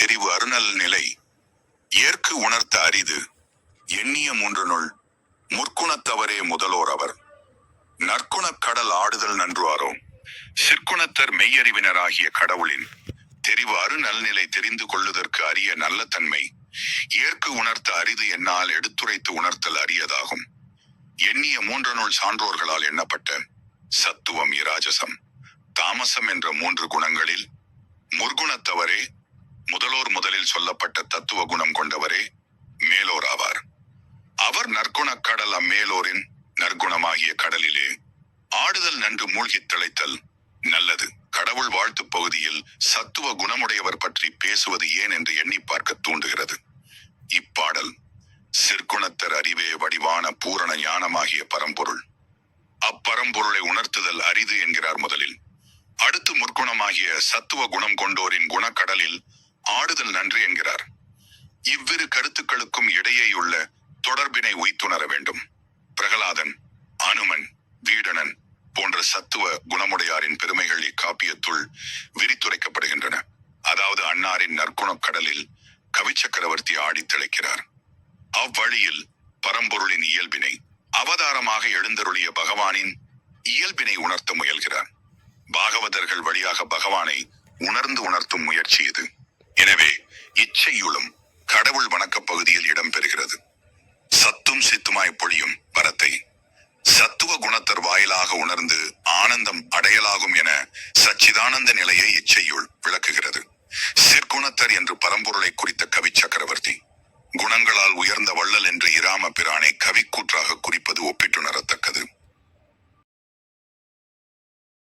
தெரிவு அருணல் நிலை. ஏற்கு உணர்த்த அரிது. எண்ணிய மூன்றுநுள் முற்குணத்தவரே முதலோர் அவர். நற்குணக் கடல் ஆடுதல் நன்றுவாரோ? சிற்குணத்தர் மெய்யறிவினராகிய கடவுளின். தெரிவு அருநல்நிலை தெரிந்து கொள்ளுதற்கு அரிய நல்ல தன்மை. ஏற்கு உணர்த்த அரிது என்னால் எடுத்துரைத்து உணர்த்தல் அரியதாகும். எண்ணிய மூன்றனுள் சான்றோர்களால் எண்ணப்பட்ட சத்துவம் இராஜசம். தாமசம் என்ற மூன்று குணங்களில் முற்குணத்தவரே முதலோர் முதலில் சொல்லப்பட்ட தத்துவ குணம் கொண்டவரே மேலோர் ஆவார். அவர் நற்குணக் கடல் அம்மேலோரின் நற்குணமாகிய கடலிலே ஆடுதல் நன்று மூழ்கித் திளைத்தல் நல்லது. கடவுள் வாழ்த்து பகுதியில் சத்துவ குணமுடையவர் பற்றி பேசுவது ஏன் என்று எண்ணி பார்க்க தூண்டுகிறது. இப்பாடல் சிற்குணத்தர் அறிவே வடிவான பூரண ஞானமாகிய பரம்பொருள். அப்பரம்பொருளை உணர்த்துதல் அரிது என்கிறார் முதலில். அடுத்து முற்குணமாகிய சத்துவ குணம் கொண்டோரின் குணக்கடலில் ஆடுதல் நன்று என்கிறார். இவ்விரு கருத்துக்களுக்கும் இடையேயுள்ள தொடர்பினை உய்த்துணர வேண்டும். பிரகலாதன் அனுமன் வீடணன் போன்ற சத்துவ குணமுடையாரின் பெருமைகள் இக்காப்பியத்துள் விரித்துரைக்கப்படுகின்றன. அதாவது அன்னாரின் நற்குணக் கடலில் கவிச்சக்கரவர்த்தி ஆடித் திளைக்கிறார். அவ்வழியில் பரம்பொருளின் இயல்பினை அவதாரமாக எழுந்தருளிய பகவானின் இயல்பினை உணர்த்த முயல்கிறார். பாகவதர்கள் வழியாக பகவானை உணர்ந்து உணர்த்தும் முயற்சி இது. எனவே இச்சையுளும் கடவுள் வணக்கப் பகுதியில் இடம்பெறுகிறது. சத்தும் சித்துமாய் பொழியும் வரத்தை சத்துவ குணத்தர் வாயிலாக உணர்ந்து ஆனந்தம் அடையலாகும் என சச்சிதானந்த நிலையை இச்சையுள் விளக்குகிறது. சிற்குணத்தர் என்று பரம்பொருளை குறித்த கவி சக்கரவர்த்தி குணங்களால் உயர்ந்த வள்ளல் என்று இராம பிரானை கவிக்கூற்றாக